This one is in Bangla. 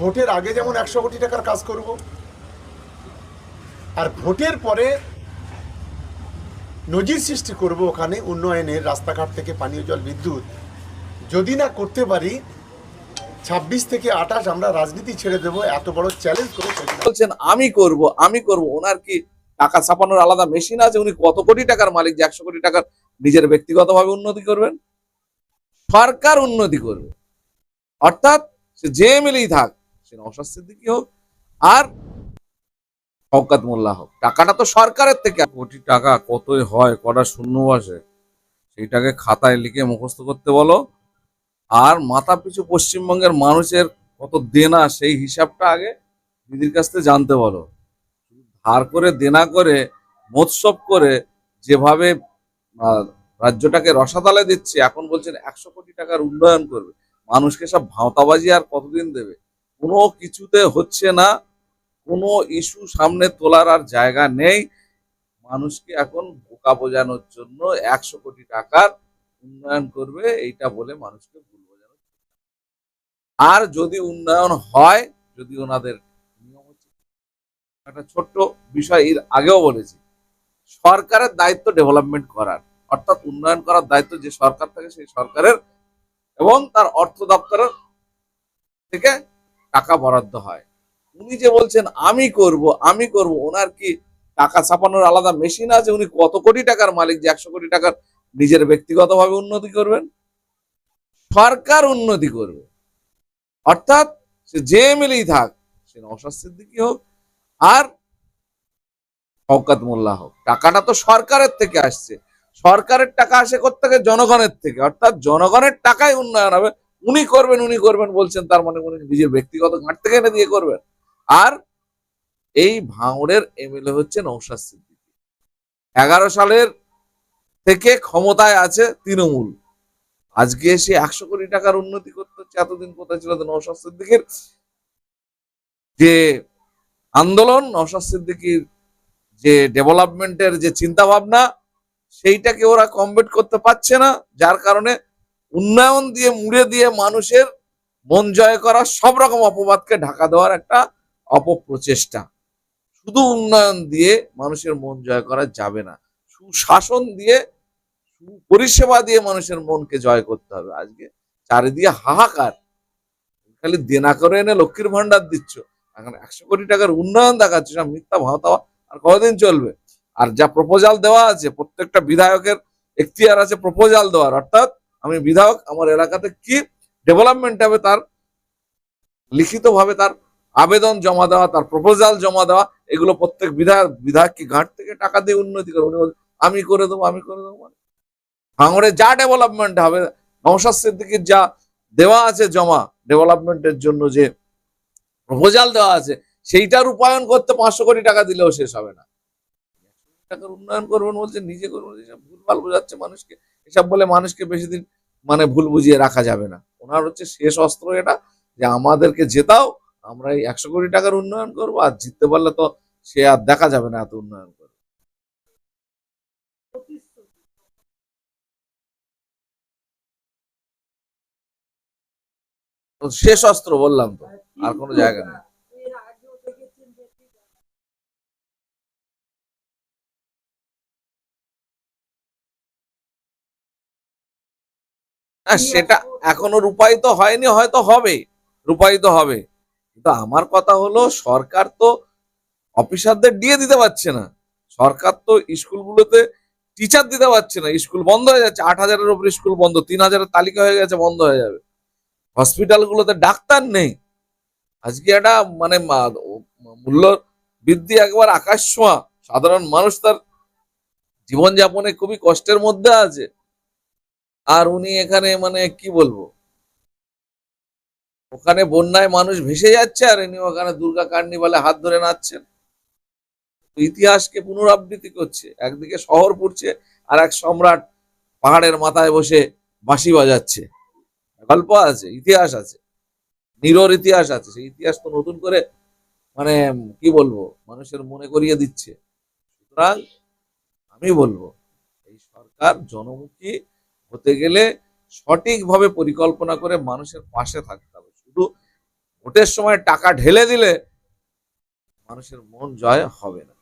ভোটের আগে যেমন একশো কোটি টাকার কাজ করব, আর ভোটের পরে নজির সৃষ্টি করব ওখানে উন্নয়নের রাস্তাঘাট থেকে পানীয় জল, বিদ্যুৎ। যদি না করতে পারি, ছাব্বিশ থেকে আঠাশ আমরা রাজনীতি ছেড়ে দেবো, এত বড় চ্যালেঞ্জ করে বলছেন, আমি করব আমি করব। ওনার কি টাকা ছাপানোর আলাদা মেশিন আছে? উনি কত কোটি টাকার মালিক যে একশো কোটি টাকার নিজের ব্যক্তিগতভাবে উন্নতি করবেন? সরকার উন্নতি করবে। অর্থাৎ যে মিলেই থাক সে নওশাদ হোক, আর শওকাত মোল্লা হোক। টাকাটা তো সরকারের থেকে। কোটি টাকা কতই হয়, কটা শূন্য বসে সেইটাকে খাতায় লিখে মুখস্থ করতে বলো। আর মাথা পিছু পশ্চিমবঙ্গের মানুষের কত দেনা, সেই হিসাবটা আগে দিদির কাছ থেকে জানতে বলো। ধার করে, দেনা করে, মোৎসব করে যেভাবে রাজ্যটাকে রসাতালে দিচ্ছে, এখন বলছেন একশো কোটি টাকার উন্নয়ন করবে। মানুষকে সব ভাঁওতাবাজি আর কতদিন দেবে? কোনো কিছুতে হচ্ছে না, কোনো ইস্যু সামনে তোলার আর জায়গা নেই। মানুষকে এখন বোকা বোঝানোর জন্য একশো কোটি টাকার উন্নয়ন করবে, এইটা বলে মানুষকে ভুল বোঝানো আর যদি উন্নয়ন হয়, যদি ওনাদের নিয়ম হচ্ছে একটা ছোট্ট বিষয়, এর আগেও বলেছি, সরকারের দায়িত্ব ডেভেলপমেন্ট করার, অর্থাৎ উন্নয়ন করার দায়িত্ব যে সরকার থাকে, সেই সরকারের এবং তার অর্থ দপ্তরের থেকে টাকা বরাদ্দ হয়। উনি যে বলছেন, আমি করব আমি করব। ওনার কি টাকা ছাপানোর আলাদা মেশিন আছে? উনি কত কোটি টাকার মালিক যে একশো কোটি টাকার নিজের ব্যক্তিগতভাবে উন্নতি করবেন? সরকার উন্নতি করবে। অর্থাৎ সে যে এমএলএই থাক, সে নওশাদ সিদ্দিকী হোক আর শওকাত মোল্লা হোক। টাকাটা তো সরকারের থেকে আসছে। সরকারের টাকা আসে থেকে জনগণের থেকে। অর্থাৎ জনগণের টাকায় উন্নয়ন হবে। উনি করবেন উনি করবেন বলছেন, তার মানে উনি নিজের ব্যক্তিগত ঘাট থেকে এনে দিয়ে করবেন। আর এই ভাঙড়ের এমএলএ হচ্ছে নৌশাদ সিদ্দিকী। এগারো সালের থেকে ক্ষমতায় আছে তৃণমূল। আজকে এসে একশো কোটি টাকার উন্নতি করতে হচ্ছে এতদিন কোথায় ছিল নৌশাদ সিদ্দিকীর? যে আন্দোলন নৌশাদ সিদ্দিকীর যে ডেভেলপমেন্টের যে চিন্তা ভাবনা সেইটাকে ওরা কমপ্লিট করতে পারছে না, যার কারণে উন্নয়ন দিয়ে, মুড়ে দিয়ে মানুষের মন জয় করা সব রকম অপবাদকে ঢাকা দেওয়ার একটা অপপ্রচেষ্টা। শুধু উন্নয়ন দিয়ে মানুষের মন জয় করা যাবে না। সুশাসন দিয়ে পরিষেবা দিয়ে মানুষের মনকে জয় করতে হবে। আজকে চারিদিকে হাহাকার। খালি দেনা করে এনে লক্ষ্মীর ভান্ডার দিচ্ছ। এখন একশো কোটি টাকার উন্নয়ন দেখাচ্ছে, সব মিথ্যা ভাওতাওয়া আর কতদিন চলবে? আর যা প্রপোজাল দেওয়া আছে, প্রত্যেকটা বিধায়কের এখতিয়ার আছে প্রপোজাল দেওয়ার। অর্থাৎ আমি বিধায়ক, আমার এলাকাতে কি ডেভেলপমেন্ট হবে তার, লিখিতভাবে তার আবেদন জমা দেওয়া, তার প্রপোজাল জমা দেওয়া, এগুলো প্রত্যেক বিধায়ক, বিধায়ককে ঘাট থেকে টাকা দিয়ে উন্নতি করে উনি আমি করে দেবো, আমি করে দেবো মানে। ভাঙড়ে যা ডেভেলপমেন্ট হবে নৌশাদ সিদ্দিকির যা দেওয়া আছে জমা ডেভেলপমেন্টের জন্য যে প্রপোজাল দেওয়া আছে সেইটা রূপায়ণ করতে পাঁচশো কোটি টাকা দিলেও শেষ হবে না। টাকার উন্নয়ন করবেন বলছে, নিজে করবেন এসব ভুলভাল বোঝাচ্ছে মানুষকে। এসব বলে মানুষকে বেশি দিন মানে ভুল বুঝিয়ে রাখা যাবে না। ওনার হচ্ছে শেষ অস্ত্র এটা, যে আমাদেরকে জেতাও আমরা এই একশো কোটি টাকার উন্নয়ন করব, আর জিততে পারলে তো সে আর দেখা যাবে না এত উন্নয়ন করে। শেষ অস্ত্র বললাম তো, আর কোনো জায়গা নেই। না সেটা এখনও রূপায়িত হয়নি, হয়তো হবে, রূপায়িত হবে। কিন্তু আমার কথা হলো, সরকার তো অফিসারদের দিয়ে দিতে পারছে না। সরকার তো স্কুলগুলোতে টিচার দিতে পারছে না। স্কুল বন্ধ হয়ে যাচ্ছে, আট হাজারের উপর স্কুল বন্ধ, তিন হাজারের তালিকা হয়ে গেছে, বন্ধ হয়ে যাবে। হসপিটালগুলোতে ডাক্তার নেই। আজকে একটা মানে মূল্য বৃদ্ধি একবার আকাশ ছোঁয়া। সাধারণ মানুষ তার জীবনযাপনে খুবই কষ্টের মধ্যে আছে। আর উনি এখানে মানে কি বলব? ওখানে বন্যায় মানুষ ভেসে যাচ্ছে আর ইনি ওখানে দুর্গা কার্নিভালে হাত ধরে নাচছেন। ইতিহাসকে পুনরাবৃত্তি করছে, একদিকে শহর পড়ছে আর এক সম্রাট পাহাড়ের মাথায় বসে বাঁশি বাজাচ্ছে। গল্প আছে, ইতিহাস আছে, নিরর ইতিহাস আছে, সেই ইতিহাস তো নতুন করে মানে কি বলব, মানুষের মনে করিয়ে দিচ্ছে। সুতরাং আমি বলব, এই সরকার জনমুখী হতে গেলে সঠিকভাবে পরিকল্পনা করে মানুষের পাশে থাকতে হবে। শুধু ভোটের সময় টাকা ঢেলে দিলে মানুষের মন জয় হবে না।